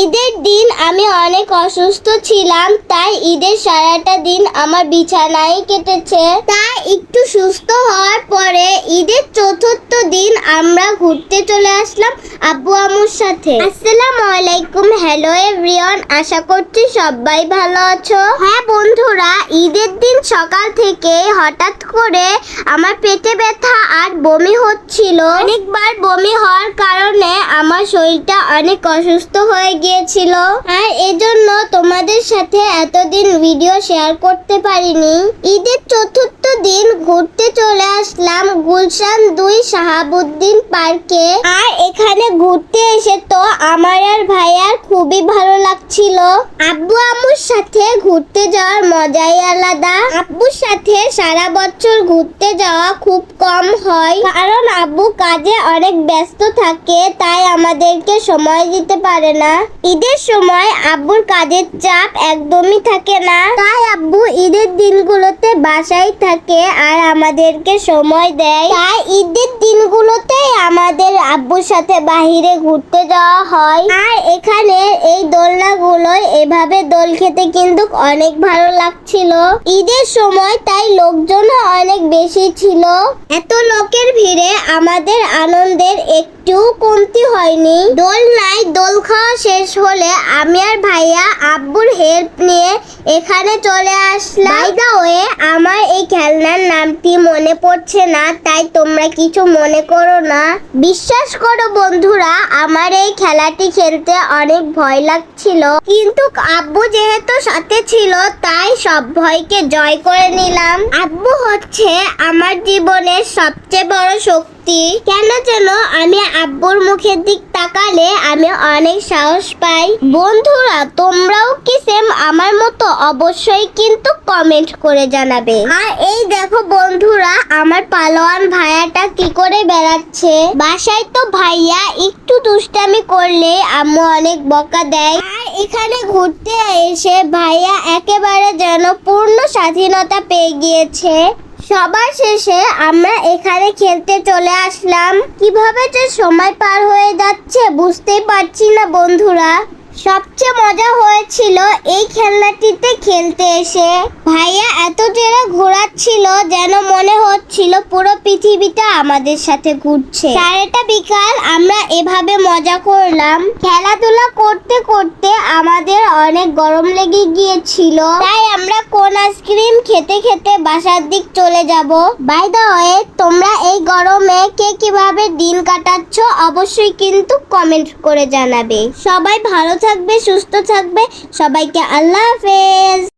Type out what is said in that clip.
ঈদের দিন আমি অনেক অসুস্থ ছিলাম, তাই ঈদের সারাটা দিন আমার বিছানায় কেটেছে। তাই একটু সুস্থ হওয়ার পরে ঈদের চতুর্থ দিন আমরা ঘুরতে চলে আসলাম আব্বু আমুর সাথে। আসসালামু আলাইকুম। হ্যালো এভরিওয়ান আশা করছি সবাই ভালো আছো। হ্যাঁ বন্ধুরা, ঈদের দিন সকাল থেকে হঠাৎ করে আমার পেটে ব্যথা আর বমি হচ্ছিল। অনেকবার বমি হওয়ার কারণে আমার শরীরটা অনেক অসুস্থ হয়ে গিয়েছিল। আর এজন্য তোমাদের সাথে এতদিন ভিডিও শেয়ার করতে পারিনি। ঈদের চতুর্থ দিন ঘুরতে চলে আসলাম গুলশান দুই শাহাবুদ্দিন পার্কে। আর এখানে ঘুরতে এসে তো আমার আর ভাইয়ার খুবই ভালো লাগছিল। আব্বু আম্মুর সাথে ঘুরতে যাওয়ার মজাই আলাদা। আব্বুর সাথে সারা বছর ঘুরতে যাওয়া খুব কম হয়। কারণ আব্বু কাজে অনেক ব্যস্ত থাকে, তাই আমাদেরকে সময় দিতে পারে না। ঈদের সময় আব্বুর কাজের চাপ একদমই থাকে না। তাই আব্বু ঈদের দিনগুলোতে বাসায় থাকে আর আমাদেরকে সময় দেয়। তাই ঈদের দিনগুলোতে আমাদের আব্বুর সাথে বাহিরে ঘুরতে যাওয়া হয়। আর এখানে দোলনাগুলোয় এভাবে দোল খেতে কিন্তু অনেক ভালো লাগছিল। ঈদের সময় তাই লোকজনও অনেক বেশি ছিল। এত লোকের ভিড়ে আমাদের আনন্দের একটু কমতি হয়নি। দোল নাই, দোল খাওয়া শেষ হলে আমি আর ভাইয়া আব্বুর হেল্প নিয়ে এখানে চলে আসলাম। বাই আমার এই খেলনার নামটি মনে পড়ছে না, তাই তোমরা কিছু মনে করো না। বিশ্বাস করো বন্ধুরা, আমার এই খেলাটি খেলতে অনেক ভয় লাগছিল। কিন্তু আব্বু যেহেতু সাথে ছিল, তাই সব ভয়কে জয় করে নিলাম। আব্বু হচ্ছে আমার জীবনের সবচেয়ে বড় শক্তি। কেন যেন আমি আব্বুর মুখের দিক তাকালে আমি অনেক সাহস পাই। বন্ধুরা, তোমরাও কি সেম আমার মতো অবশ্যই কিন্তু কমেন্ট করে জানাবে। আর এই দেখো বন্ধুরা, আমার পালোয়ান ভাইয়াটা কি করে বেড়াচ্ছে? বাসায় তো ভাইয়া একটু দুষ্টামি করলে আম্মু অনেক বকা দেয়। এখানে ঘুরতে এসে ভাইয়া একেবারে যেন পূর্ণ স্বাধীনতা পেয়ে গিয়েছে। সবার শেষে আমরা এখানে খেলতে চলে আসলাম। কীভাবে যে সময় পার হয়ে যাচ্ছে বুঝতেই পারছি না বন্ধুরা। সবচেয়ে মজা হয়েছিল এই খেলনাটিতে খেলতে এসে। ভাইয়া এত জোরে ঘোরাচ্ছিল যেন মনে হচ্ছিল পুরো পৃথিবীটা আমাদের সাথে ঘুরছে। সারাটা বিকাল আমরা এভাবে মজা করলাম। খেলাধুলা করতে করতে আমাদের অনেক গরম লেগে গিয়েছিল। তাই আমরা কোন আইসক্রিম খেতে খেতে বাসার দিক চলে যাব। বাই দ্য ওয়ে তোমরা এই গরমে কে কীভাবে দিন কাটাচ্ছ অবশ্যই কিন্তু কমেন্ট করে জানাবে। সবাই ভালো থাকবে, সুস্থ থাকবে। সবাইকে আল্লাহ হাফেজ।